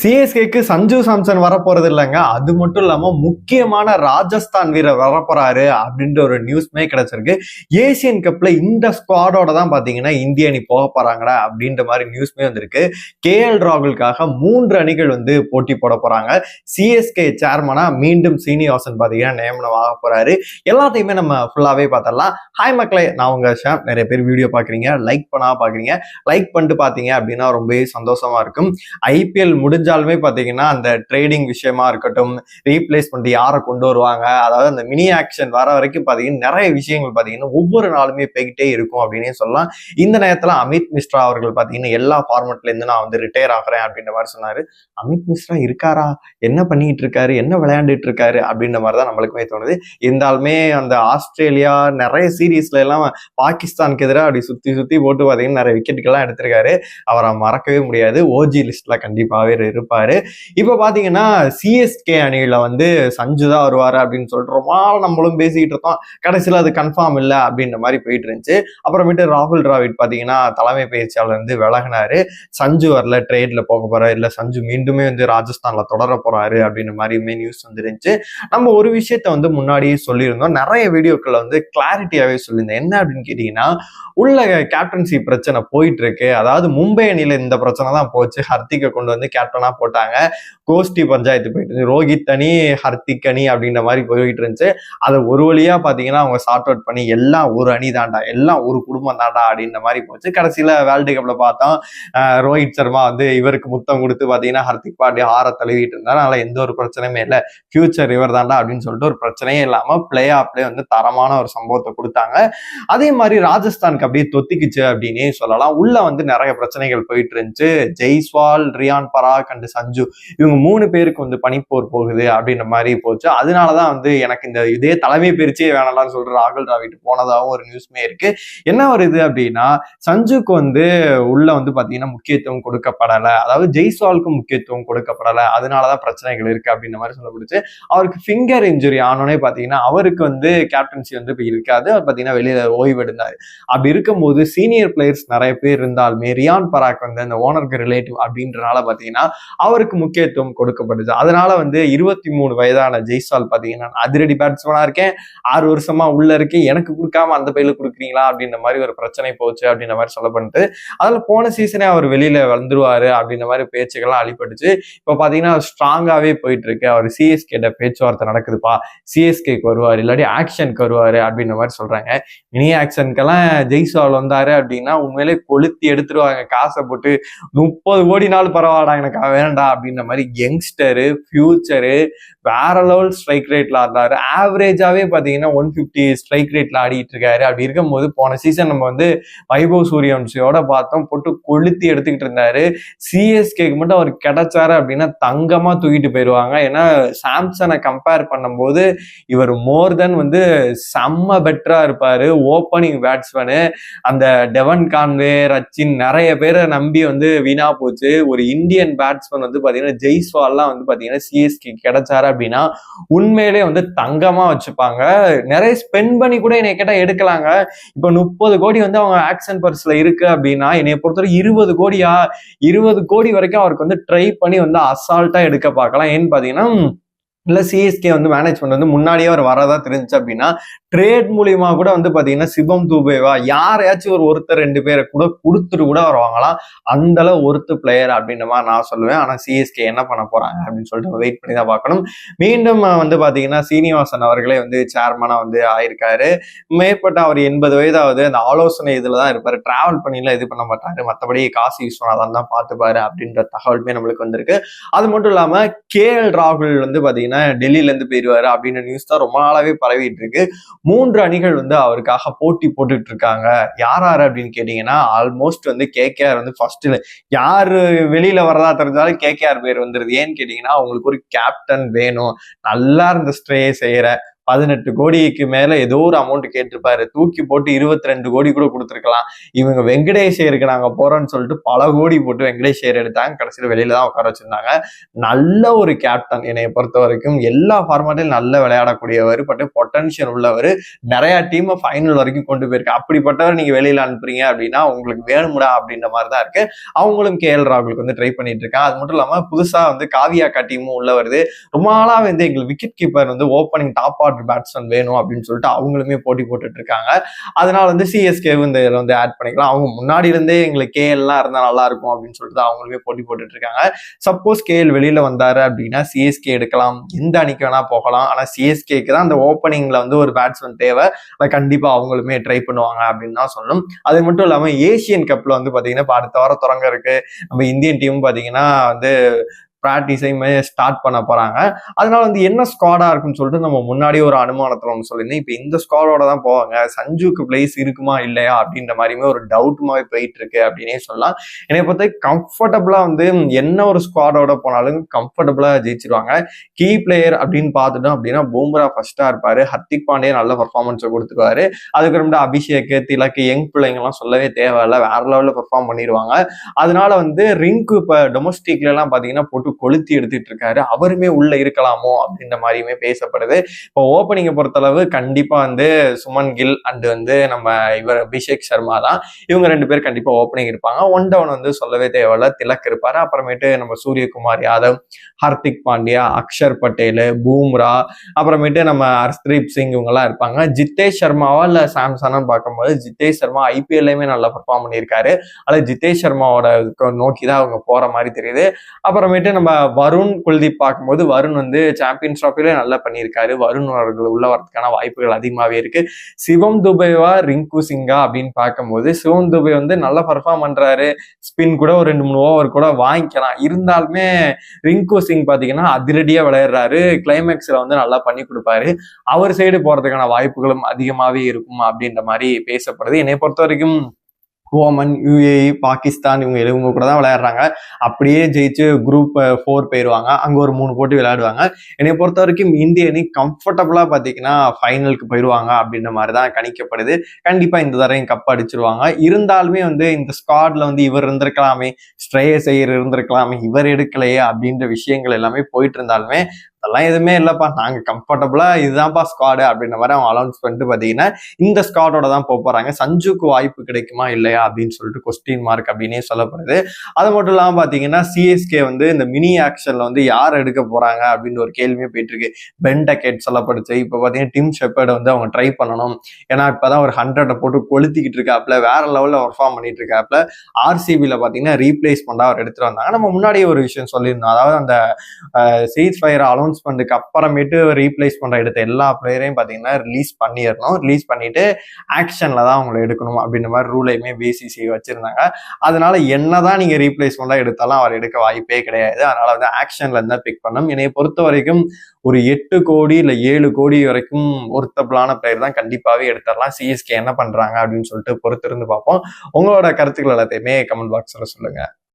சிஎஸ்கேக்கு சஞ்சு சாம்சன் வரப்போறது இல்லைங்க அது மட்டும் இல்லாம முக்கியமான ராஜஸ்தான் வீரர் வரப்போறாரு அப்படின்ற ஒரு நியூஸ்மே கிடைச்சிருக்கு. ஏசியன் கப்ல இந்த ஸ்குவாடோட தான் பாத்தீங்கன்னா இந்திய அணி போக போறாங்கடா அப்படின்ற மாதிரி நியூஸ்மே வந்திருக்கு. கே எல் ராகுலுக்காக மூன்று அணிகள் வந்து போட்டி போட போறாங்க. சிஎஸ்கே சேர்மனா மீண்டும் சீனிவாசன் பாத்தீங்கன்னா நியமனம் ஆக போறாரு. எல்லாத்தையுமே நம்ம ஃபுல்லாவே பார்த்தரலாம் ஹாய் மக்களை நான் உங்க ஷாம். நிறைய பேர் வீடியோ பாக்குறீங்க லைக் பண்ணா பாக்குறீங்க. லைக் பண்ணிட்டு பாத்தீங்க அப்படின்னா ரொம்பவே சந்தோஷமா இருக்கும். ஐபிஎல் தெரிஞ்சாலுமே பார்த்தீங்கன்னா அந்த ட்ரேடிங் விஷயமா இருக்கட்டும் ரீப்ளேஸ்மெண்ட் யாரை கொண்டு வருவாங்க அதாவது அந்த மினி ஆக்ஷன் வர வரைக்கும் பார்த்தீங்கன்னா நிறைய விஷயங்கள் பார்த்தீங்கன்னா ஒவ்வொரு நாளுமே போய்கிட்டே இருக்கும் அப்படின்னே சொல்லலாம். இந்த நேரத்தில் அமித் மிஸ்ரா அவர்கள் பார்த்தீங்கன்னா எல்லா ஃபார்மெட்லேருந்து நான் வந்து ரிட்டையர் ஆகிறேன் அப்படின்ற மாதிரி சொன்னார். அமித் மிஸ்ரா இருக்காரா? என்ன பண்ணிட்டு இருக்காரு? என்ன விளையாண்டுட்டு இருக்காரு? அப்படின்ற மாதிரி தான் நம்மளுக்குமே தோணுது. இருந்தாலுமே அந்த ஆஸ்திரேலியா நிறைய சீரீஸ்ல எல்லாம் பாகிஸ்தானுக்கு எதிராக அப்படி சுற்றி சுற்றி போட்டு பார்த்தீங்கன்னா நிறைய விக்கெட்டுக்கெல்லாம் எடுத்திருக்காரு. அவரை மறக்கவே முடியாது. ஓஜி லிஸ்ட்ல கண்டிப்பாவே இருப்பாரு. இப்போ பாத்தீங்கன்னா சிஎஸ்கே அணியில வந்து சஞ்சு தான் வருவார் அப்படின்னு சொல்லிட்டு ரொம்ப நம்மளும் பேசிக்கிட்டு இருக்கோம் கடைசியில் அது கன்ஃபார்ம் இல்ல அப்படின்ற மாதிரி போயிட்டு இருந்துச்சு. அப்புறமேட்டு ராகுல் டிராவிட் பாத்தீங்கன்னா தலைமை பயிற்சியாளர் இருந்து விலகினாரு. சஞ்சு வரல ட்ரேட்ல போக போறாரு. இல்லை சஞ்சு மீண்டுமே வந்து ராஜஸ்தான்ல தொடர போறாரு அப்படின்ற மாதிரியுமே நியூஸ் வந்துருந்துச்சு. நம்ம ஒரு விஷயத்த வந்து முன்னாடியே சொல்லியிருந்தோம். நிறைய வீடியோக்கள் வந்து கிளாரிட்டியாவே சொல்லியிருந்தேன். என்ன அப்படின்னு கேட்டீங்கன்னா உள்ள கேப்டன்சி பிரச்சனை போயிட்டு இருக்கு. அதாவது மும்பை அணியில இந்த பிரச்சனை தான் போச்சு. ஹர்த்திக்கை கொண்டு வந்து கேப்டனா போட்டாங்க. கோஷ்டி பஞ்சாயத்து போயிட்டு இருந்துச்சு. ரோஹித் அணி ஹர்திக் அணி அப்படின்ற மாதிரி போயிட்டு இருந்துச்சு. அதை ஒரு வழியா பாத்தீங்கன்னா அவங்க சார்ட் அவுட் பண்ணி எல்லாம் ஒரு அணி தாண்டா எல்லாம் ஒரு குடும்பம் தாண்டா அப்படின்ற மாதிரி போச்சு. கடைசியில வேர்ல்டு கப்ல பார்த்தோம். ரோஹித் சர்மா வந்து இவருக்கு முத்தம் கொடுத்து பாத்தீங்கன்னா ஹர்திக் பாண்டி ஆற தழுவிட்டு இருந்தாரு. அதனால எந்த ஒரு பிரச்சனையுமே இல்லை. ஃபியூச்சர் இவர் தாண்டா அப்படின்னு சொல்லிட்டு ஒரு பிரச்சனையே இல்லாம பிளே ஆஃப்லேயே வந்து தரமான ஒரு சம்பவத்தை கொடுத்தாங்க. அதே மாதிரி ராஜஸ்தானுக்கு அப்படியே தொத்திக்குச்சு அப்படின்னே சொல்லலாம். உள்ள வந்து நிறைய பிரச்சனைகள் போயிட்டு இருந்துச்சு. ஜெய்ஸ்வால் ரியான் பராக் அண்ட் சஞ்சு இவங்க மூணு பேருக்கு வந்து பனிப்போர் போகுது அப்படின்ற மாதிரி போச்சு. அதனாலதான் வந்து எனக்கு இந்த இதே தலைமை பிரிச்சே வேணாம்னு சொல்ற ராகுல் டிராவிட் போனதாகவும் ஒரு நியூஸ்மே இருக்கு. என்ன ஒரு இது அப்படின்னா சஞ்சுக்கு வந்து உள்ள வந்து பாத்தீங்கன்னா முக்கியத்துவம் கொடுக்கப்படலை. அதாவது ஜெய்ஸ்வாலுக்கு முக்கியத்துவம் கொடுக்கப்படலை. அதனாலதான் பிரச்சனைகள் இருக்கு அப்படின்ற மாதிரி சொல்லப்படுச்சு. அவருக்கு ஃபிங்கர் இன்ஜுரி ஆனோடனே பாத்தீங்கன்னா அவருக்கு வந்து கேப்டன்சி வந்து இப்ப இருக்காது. அவர் பாத்தீங்கன்னா வெளியில ஓய்வு எடுந்தாரு அப்படி இருக்கும்போது சீனியர் பிளேயர்ஸ் நிறைய பேர் இருந்தாலுமே ரியான் பராக் வந்து அந்த ஓனருக்கு ரிலேட்டிவ் அப்படின்றனால பாத்தீங்கன்னா அவருக்கு முக்கியத்துவம் கொடுக்கப்படுது அதனால வந்து இருபத்தி மூணு வயதான ஜெய்ஸ்வால் பாத்தீங்கன்னா நான் அதிரடி பேட்ஸ்மேனா இருக்கேன். ஆறு வருஷமா உள்ள இருக்கேன். எனக்கு கொடுக்காம அந்த பையில கொடுக்குறீங்களா? அப்படின்ற மாதிரி ஒரு பிரச்சனை போச்சு அப்படின்ற மாதிரி சொல்ல பண்ணிட்டு அதுல போன சீசனே அவர் வெளியில வந்துருவாரு அப்படின்ற மாதிரி பேச்சுக்கெல்லாம் அடிபட்டுச்சு. இப்போ பார்த்தீங்கன்னா ஸ்ட்ராங்காவே போயிட்டு இருக்கு அவர் சிஎஸ்கேட்ட பேச்சுவார்த்தை நடக்குதுப்பா. சிஎஸ்கேக்கு வருவார் இல்லாட்டி ஆக்ஷனுக்கு வருவாரு அப்படின்ற மாதிரி சொல்றாங்க. மினி ஆக்ஷனுக்கெல்லாம் ஜெய்ஸ்வால் வந்தாரு அப்படின்னா உண்மையிலே கொளுத்தி எடுத்துருவாங்க. காசை போட்டு முப்பது கோடி நாள் பரவாயில்ல எனக்காக. வேண்டாம் அப்படின்ற மாதிரி யங்ஸ்டரு ஃபியூச்சரு வேற லெவல் ஸ்ட்ரைக் ரேட்ல ஆடுறாரு. ஆவரேஜாவே பாத்தீங்கன்னா ஒன் பிப்டி ஸ்ட்ரைக் ரேட்ல ஆடிட்டு இருக்காரு. அப்படி இருக்கும்போது போன சீசன் நம்ம வந்து வைபவ் சூரியவன்சியோட பார்த்தோம். போட்டு கொளுத்தி எடுத்துக்கிட்டு இருந்தாரு. சிஎஸ்கேக்கு மட்டும் அவர் கிடைச்சாரு அப்படின்னா தங்கமா தூக்கிட்டு போயிடுவாங்க. ஏன்னா சாம்சனை கம்பேர் பண்ணும்போது இவர் மோர் தென் வந்து செம்ம பெட்டரா இருப்பாரு. ஓப்பனிங் பேட்ஸ்மேனு அந்த டெவன் கான்வே ரச்சின் நிறைய பேரை நம்பி வந்து வீணா போச்சு. ஒரு இந்தியன் பேட்ஸ் பேட்ஸ்மேன் வந்து பார்த்தீங்கன்னா ஜெய்ஸ்வால்லாம் வந்து பார்த்தீங்கன்னா சிஎஸ்கே கிடைச்சாரு அப்படின்னா உண்மையிலே வந்து தங்கமாக வச்சுப்பாங்க. நிறைய ஸ்பெண்ட் பண்ணி கூட என்னை கேட்டால் எடுக்கலாங்க. இப்போ முப்பது கோடி வந்து அவங்க ஆக்சன் பர்ஸில் இருக்கு அப்படின்னா என்னை பொறுத்தவரை இருபது கோடியா இருபது கோடி வரைக்கும் அவருக்கு வந்து ட்ரை பண்ணி வந்து அசால்ட்டாக எடுக்க பார்க்கலாம். ஏன்னு பார்த்தீங்கன்னா இல்லை சிஎஸ்கே வந்து மேனேஜ்மெண்ட் வந்து முன்னாடியே அவர் வரதா தெரிஞ்சு அப்படின்னா ட்ரேட் மூலியமா கூட வந்து பார்த்தீங்கன்னா சிவம் தூபேவா யாரையாச்சும் ஒரு ஒருத்தர் ரெண்டு பேரை கூட கொடுத்துட்டு கூட வருவாங்களாம் அந்த அளவு ஒருத்து பிளேயர் அப்படின்ற மாதிரி நான் சொல்லுவேன். ஆனால் சிஎஸ்கே என்ன பண்ண போறாங்க அப்படின்னு சொல்லிட்டு வெயிட் பண்ணி தான் பார்க்கணும். மீண்டும் வந்து பார்த்தீங்கன்னா சீனிவாசன் அவர்களே வந்து சேர்மனாக வந்து ஆயிருக்காரு. மேற்பட்ட அவர் எண்பது வயதாவது அந்த ஆலோசனை இதில் தான் இருப்பார். டிராவல் பண்ணிலாம் இது பண்ண மாட்டாரு. மற்றபடி காசு யூஸ் பண்ணாதான் தான் பார்த்துப்பாரு அப்படின்ற தகவலுமே நம்மளுக்கு வந்திருக்கு. அது மட்டும் இல்லாமல் கே எல் ராகுல் வந்து பார்த்தீங்கன்னா டெல்லியில டெல்லியிலேருந்து போயிடுவார் அப்படின்ற நியூஸ் தான் ரொம்ப நாளாவே பரவிட்டு இருக்கு. மூன்று அணிகள் வந்து அவருக்காக போட்டி போட்டுட்டு இருக்காங்க. யார் யார் அப்படின்னு கேட்டிங்கன்னா ஆல்மோஸ்ட் வந்து கேகேஆர் வந்து ஃபர்ஸ்ட் யார் வெளியில வரதா தெரிஞ்சாலும் கேகேஆர் பேர் வந்துருது. ஏன்னு கேட்டிங்கன்னா அவங்களுக்கு ஒரு கேப்டன் வேணும். நல்லா இருந்த ஸ்ட்ரே செய்கிற பதினெட்டு கோடிக்கு மேல ஏதோ ஒரு அமௌண்ட் கேட்டிருப்பாரு. தூக்கி போட்டு இருபத்தி ரெண்டு கோடி கூட கொடுத்துருக்கலாம். இவங்க வெங்கடேஷ் ஐயருக்கு நாங்க போறோம்னு சொல்லிட்டு பல கோடி போட்டு வெங்கடேஷ் ஐயர் எடுத்தாங்க. கடைசியில் வெளியில தான் உட்கார வச்சிருந்தாங்க. நல்ல ஒரு கேப்டன் என்னைய பொறுத்த வரைக்கும். எல்லா ஃபார்மாட்டையும் நல்ல விளையாடக்கூடியவர் பட் பொட்டன்ஷியல் உள்ளவர். நிறைய டீமை ஃபைனல் வரைக்கும் கொண்டு போயிருக்கு. அப்படிப்பட்டவர் நீங்க வெளியில அனுப்புறீங்க அப்படின்னா உங்களுக்கு வேணும்டா அப்படின்ற மாதிரி தான் இருக்கு. அவங்களும் கே எல் ராகுலுக்கு வந்து ட்ரை பண்ணிட்டு இருக்காங்க. அது மட்டும் இல்லாம புதுசா வந்து காவியாக்கா டீமும் உள்ள வருது. ரொம்ப நாளா வந்து எங்களுக்கு விக்கெட் கீப்பர் வந்து ஓப்பனிங் டாப் ஆர்டர் பேட்ஸ்மேன் வேணும் அப்படின்னு சொல்லிட்டு அவங்களுமே போட்டி போட்டுட்டு இருக்காங்க அதனால வந்து சிஎஸ்கே இந்த இதில் வந்து ஆட் பண்ணிக்கலாம். அவங்க முன்னாடி இருந்தே எங்களுக்கு கேஎல்லாம் இருந்தால் நல்லா இருக்கும் அப்படின்னு சொல்லிட்டு அவங்களுமே போட்டி போட்டுட்டு இருக்காங்க சப்போஸ் கேஎல் வெளியில வந்தாரு அப்படின்னா சிஎஸ்கே எடுக்கலாம். எந்த அணிக்கு வேணா போகலாம். ஆனா சிஎஸ்கேக்கு தான் அந்த ஓப்பனிங்ல வந்து ஒரு பேட்ஸ்மேன் தேவை. அதை கண்டிப்பா அவங்களுமே ட்ரை பண்ணுவாங்க அப்படின்னு தான் சொல்லணும். அது மட்டும் இல்லாம ஏசியன் கப்ல வந்து பாத்தீங்கன்னா அடுத்த வாரம் தொடங்க இருக்கு. நம்ம இந்தியன் டீம் பாத்தீங்கன்னா வந்து ப்ராக்டிஸையுமே ஸ்டார்ட் பண்ண போறாங்க. அதனால வந்து என்ன ஸ்குவாடா இருக்குன்னு சொல்லிட்டு நம்ம முன்னாடி ஒரு அனுமானத்துல ஒன்று சொல்லியிருந்தேன். இப்போ இந்த ஸ்குவாடோட தான் போவாங்க. சஞ்சுக்கு பிளேஸ் இருக்குமா இல்லையா அப்படின்ற மாதிரியுமே ஒரு டவுட்டுமாவே போயிட்டு இருக்கு அப்படின்னே சொல்லலாம். என்னை பொறுத்த கம்ஃபர்டபுளா வந்து என்ன ஒரு ஸ்குவாடோட போனாலும் கம்ஃபர்டபுளா ஜெயிச்சிருவாங்க. கீ பிளேயர் அப்படின்னு பார்த்துட்டோம் அப்படின்னா பூம்ரா ஃபர்ஸ்டா இருப்பாரு. ஹர்திக் பாண்டே நல்ல பர்ஃபார்மன்ஸை கொடுத்துருவாரு. அதுக்கப்புறமேட்டு அபிஷேக் திலக்கு யங் பிள்ளைங்கலாம் சொல்லவே தேவையில்ல. வேற லெவலில் பர்ஃபார்ம் பண்ணிடுவாங்க அதனால வந்து ரிங்கு இப்போ டொமஸ்டிக்லலாம் பார்த்தீங்கன்னா போட்டு கொளுத்தி எடுத்துட்டு இருக்காரு அவருமே உள்ள இருக்கலாமோ அப்படின்ற மாதிரியுமே பேசப்படுது. இப்போ ஓப்பனிங்கை பொறுத்தளவு கண்டிப்பா வந்து சுமன் கில் அண்ட் வந்து நம்ம இவர் அபிஷேக் சர்மா தான். இவங்க ரெண்டு பேர் கண்டிப்பா ஓப்பனிங் இருப்பாங்க. ஒன் டவுன் வந்து சொல்லவே தேவையில்ல. திலக் இருப்பாரு. அப்புறமேட்டு நம்ம சூரியகுமார் யாதவ் ஹர்திக் பாண்டியா அக்ஷர் பட்டேல் பூம்ரா அப்புறமேட்டு நம்ம ஹர்ஸ்தீப் சிங் இவங்கெல்லாம் இருப்பாங்க. ஜித்தேஷ் சர்மாவா இல்ல சாம்சனா பார்க்கும்போது ஜித்தேஷ் சர்மா ஐபிஎல்லையுமே நல்லா பெர்ஃபார்ம் பண்ணியிருக்காரு. அதில் ஜித்தேஷ் சர்மாவோட நோக்கி தான் அவங்க போற மாதிரி தெரியுது. அப்புறமேட்டு நம்ம வருண் குல்தீப் பார்க்கும்போது வருண் வந்து சாம்பியன்ஸ் ட்ராஃபிலே நல்லா பண்ணியிருக்காரு. வருண் அவர்கள் உள்ள வரதுக்கான வாய்ப்புகள் அதிகமாகவே இருக்கு. சிவம் துபேவா ரிங்கு சிங்கா அப்படின்னு பார்க்கும்போது சிவம் துபே வந்து நல்லா பர்ஃபார்ம் பண்றாரு. ஸ்பின் கூட ஒரு ரெண்டு மூணு ஓவர் கூட வாங்கிக்கலாம். இருந்தாலுமே ரிங்கு சிங் பார்த்தீங்கன்னா அதிரடியாக விளையாடுறாரு. கிளைமேக்ஸில் வந்து நல்லா பண்ணி கொடுப்பாரு. அவர் சைடு போகிறதுக்கான வாய்ப்புகளும் அதிகமாகவே இருக்கும் அப்படின்ற மாதிரி பேசப்படுது. என்னை பொறுத்த வரைக்கும் ஓமன் யுஏஇ பாகிஸ்தான் இவங்க இவங்க கூட தான் விளையாடுறாங்க. அப்படியே ஜெயிச்சு குரூப் ஃபோர் போயிடுவாங்க அங்கே ஒரு மூணு போட்டி விளையாடுவாங்க. என்னை பொறுத்த வரைக்கும் இந்திய அணி கம்ஃபர்டபுளாக பார்த்தீங்கன்னா ஃபைனலுக்கு போயிடுவாங்க அப்படின்ற மாதிரி தான் கணிக்கப்படுது. கண்டிப்பாக இந்த தடவையும் கப் அடிச்சிருவாங்க. இருந்தாலுமே வந்து இந்த ஸ்குவாட்ல வந்து இவர் இருந்திருக்கலாமே ஸ்ட்ரேயஸ் ஐயர் இருந்திருக்கலாமே இவர் எடுக்கலையே அப்படின்ற விஷயங்கள் எல்லாமே போயிட்டு இருந்தாலுமே அதெல்லாம் எதுவுமே இல்லைப்பா. நாங்கள் கம்ஃபர்டபுளாக இதுதான்ப்பா ஸ்குவாடு அப்படின்ற மாதிரி அவங்க அலௌன்ஸ் பண்ணிட்டு பார்த்தீங்கன்னா இந்த ஸ்குவாடோட தான் போக போகிறாங்க சஞ்சுக்கு வாய்ப்பு கிடைக்குமா இல்லையா அப்படின்னு சொல்லிட்டு கொஸ்டின் மார்க் அப்படின்னே சொல்லப்படுது. அது மட்டும் இல்லாமல் பார்த்தீங்கன்னா சிஎஸ்கே வந்து இந்த மினி ஆக்ஷனில் வந்து யார் எடுக்க போகிறாங்க அப்படின்னு ஒரு கேள்வியே போயிட்டு இருக்கு. பென் சொல்லப்படுச்சு. இப்போ பார்த்தீங்கன்னா டிம் ஷெப்பர்டை வந்து அவங்க ட்ரை பண்ணணும். ஏன்னா இப்போ தான் ஒரு ஹண்ட்ரடை போட்டு கொளுத்திக்கிட்டு இருக்காப்புல வேற லெவலில் பர்ஃபார்ம் பண்ணிட்டு இருக்காப்ல. ஆர்சிபியில் பார்த்தீங்கன்னா ரீப்ளேஸ்மெண்ட்டாக அவர் எடுத்துகிட்டு வந்தாங்க. நம்ம முன்னாடியே ஒரு விஷயம் சொல்லியிருந்தோம். அதாவது அந்த சீஸ் ஃபயர் அனௌன்ஸ்மெண்ட்டுக்கு அப்புறமேட்டு ரீப்ளேஸ் பண்ணுற எடுத்த எல்லா பிளேயரையும் பார்த்தீங்கன்னா ரிலீஸ் பண்ணிடணும் ரிலீஸ் பண்ணிட்டு ஆக்ஷனில் தான் அவங்களை எடுக்கணும் அப்படின்ற மாதிரி ரூலையுமே பிசிசி வச்சுருந்தாங்க. அதனால என்னதான் ரீப்ளேஸ் ரீப்ளேஸ்மெண்டா எடுத்தாலும் அவர் எடுக்க வாய்ப்பே கிடையாது. அதனால் வந்து ஆக்ஷனில் இருந்தால் பிக் பண்ணணும். என்னை பொறுத்த வரைக்கும் ஒரு எட்டு கோடி இல்லை ஏழு கோடி வரைக்கும் ஒருத்தபிளான பிளேயர் தான் கண்டிப்பாகவே எடுத்துடலாம் சிஎஸ்கே என்ன பண்ணுறாங்க அப்படின்னு சொல்லிட்டு பொறுத்திருந்து பார்ப்போம். உங்களோட கருத்துக்கள் எல்லாத்தையுமே கமெண்ட் பாக்ஸில் சொல்லுங்கள்